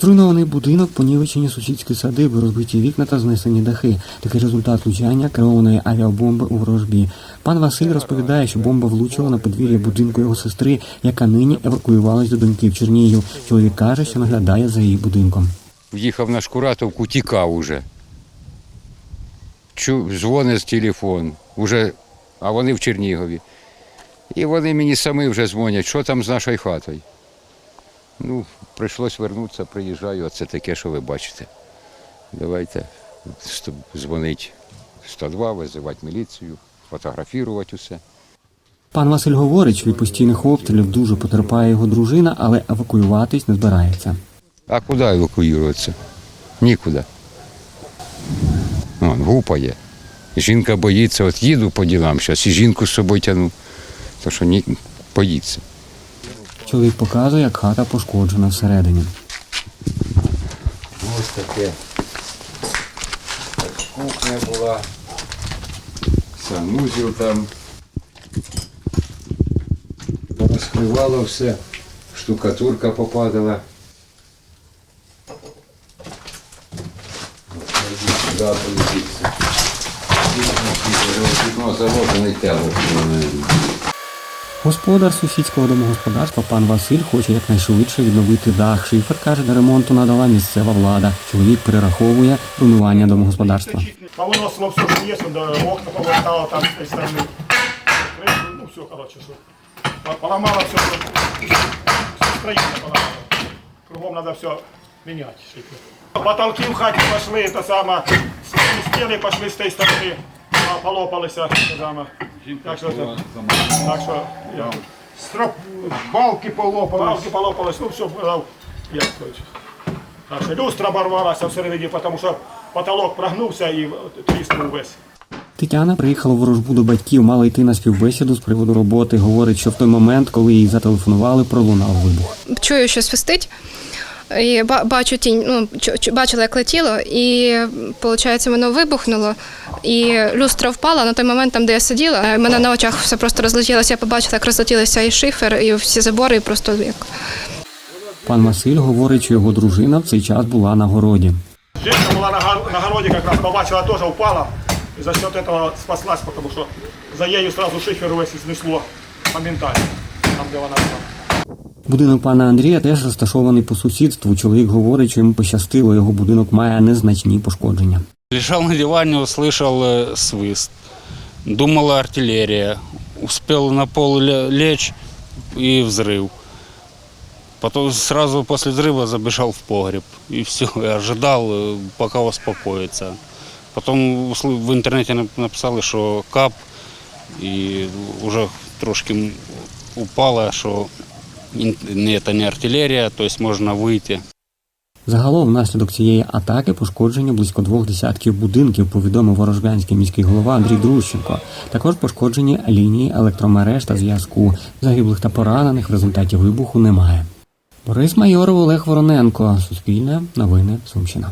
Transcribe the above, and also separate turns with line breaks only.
Зруйнований будинок, понівечені сусідські садиби, розбиті вікна та знесені дахи. Такий результат влучання керованої авіабомби у ворожбі. Пан Василь розповідає, що бомба влучила на подвір'я будинку його сестри, яка нині евакуювалась до доньки в Чернігів. Чоловік каже, що наглядає за її будинком.
В'їхав на Шкуратовку, тікав уже. Чу, дзвонить з телефон, уже, а вони в Чернігові. І вони мені самі вже дзвонять, що там з нашою хатою. Ну, прийшлось вернутися, приїжджаю, а це таке, що ви бачите. Давайте дзвонить 102, визивати міліцію, фотографувати усе.
Пан Василь говорить, що від постійних обстрілів дуже потерпає його дружина, але евакуюватись не збирається.
А куди евакуюватися? Нікуди. Вон, гупає. Жінка боїться, от їду по ділам зараз, і жінку з собою тяну. То що ні, боїться.
Чоловік показує, як хата пошкоджена всередині.
Ось таке. Кухня була. Санузел там. Розкривало все. Штукатурка попадала. Сюди полетиться. Вікно заложене тело.
Господар сусідського домогосподарства пан Василь хоче якнайшвидше відновити дах. Шифер каже, до ремонту надала місцева влада. Чоловік перераховує руйнування домогосподарства.
Повыносило все, что есть, да, окна повылетало там с той стороны. Крышу, Ну, все, короче, что. По- Поломало все, все строение поломало. Кругом надо все менять. шифер. Потолки в хате пошли, это самое, с- стены пошли с той стороны, а, самое. Так что, это, так что, я,
Строп, балки полопались.
Балки полопались, ну все, я, короче. Так что люстра оборвалась всередині, потому що потолок прогнувся і тріснув весь.
Тетяна приїхала в ворожбу до батьків, мала йти на співбесіду з приводу роботи. Говорить, що в той момент, коли їй зателефонували, пролунав вибух.
чую, що свистить. І бачу тінь, ну бачила, як летіло, і виходить, воно вибухнуло, і люстра впала на той момент, там, де я сиділа. е, Мене на очах все просто розлетілося. Я побачила, як розлетілися і шифер, і всі забори, і просто як
Пан Василь говорить, що його дружина в цей час була на городі.
Женщина була на, гор- на городі, як раз побачила, теж упала. І за счет этого спаслась, тому що за нею сразу шифер весь знесло моментально, там, де вона була.
Будинок пана Андрія теж розташований по сусідству. Чоловік говорить, що йому пощастило, його будинок має незначні пошкодження.
Лежал на диване, услышал э, свист. Думала артиллерия. Успел на пол ле- лечь и взрыв. Потом сразу после взрыва забежал в погреб. И все, я ожидал, э, пока успокоится. Потом усл- в интернете нап- написали, что кап, и уже трошки м- упало, что это не артилерія, тобто можна вийти.
Загалом, внаслідок цієї атаки пошкоджені близько двох десятків будинків, повідомив ворожбянський міський голова Андрій Друщенко. Також пошкоджені лінії електромереж та зв'язку. Загиблих та поранених в результаті вибуху немає. Борис Майоров, Олег Вороненко. Суспільне новини Сумщина.